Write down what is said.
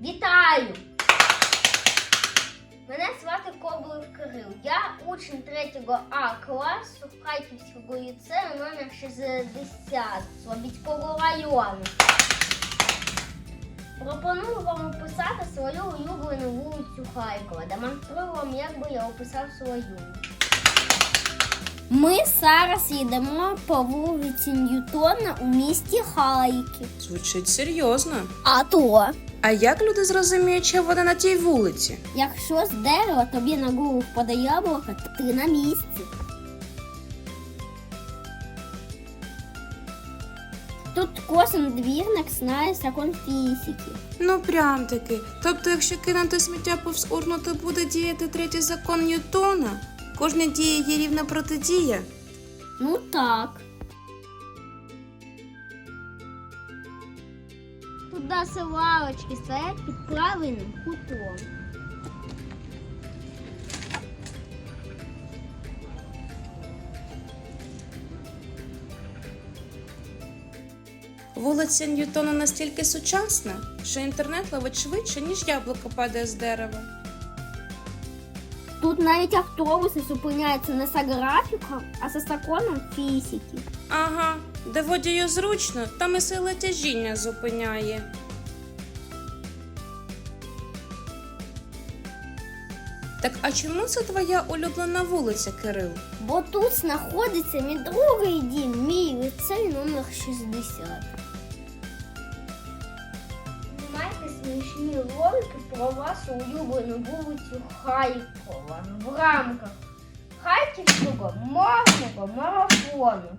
Вітаю! Мене звати Коблев Кирил. Я учень 3 А класу Харківського ліцею номер 60 Слобідського району. Пропоную вам описати свою улюблену вулицю Харкова. Демонструю вам, як би я описав свою. Ми зараз їдемо по вулиці Ньютона у місті Харків. Звучить серйозно. А то, А як люди зрозуміють, що вона на тій вулиці? якщо з дерева тобі на голову впаде яблуко, то ти на місці. Тут кожен двірник знає закон фізики. Ну прям таки. Тобто, якщо кинути сміття повз урну, то буде діяти третій закон Ньютона? Кожна дія є рівна протидія. Ну так. Туди силавочки стоять під правильним кутом. Вулиця Ньютона настільки сучасна, що інтернет ловить швидше, ніж яблуко падає з дерева. Тут навіть автобуси зупиняються не за графіком, а за законом фізики. Ага, де водію зручно, там і сила тяжіння зупиняє. Так а чому це твоя улюблена вулиця, Кирил? Бо тут знаходиться мій другий дім, мій ліцей номер 60. Знімайте смішні ролики про вашу улюблену вулицю Харкова в рамках Харківського мовного марафону.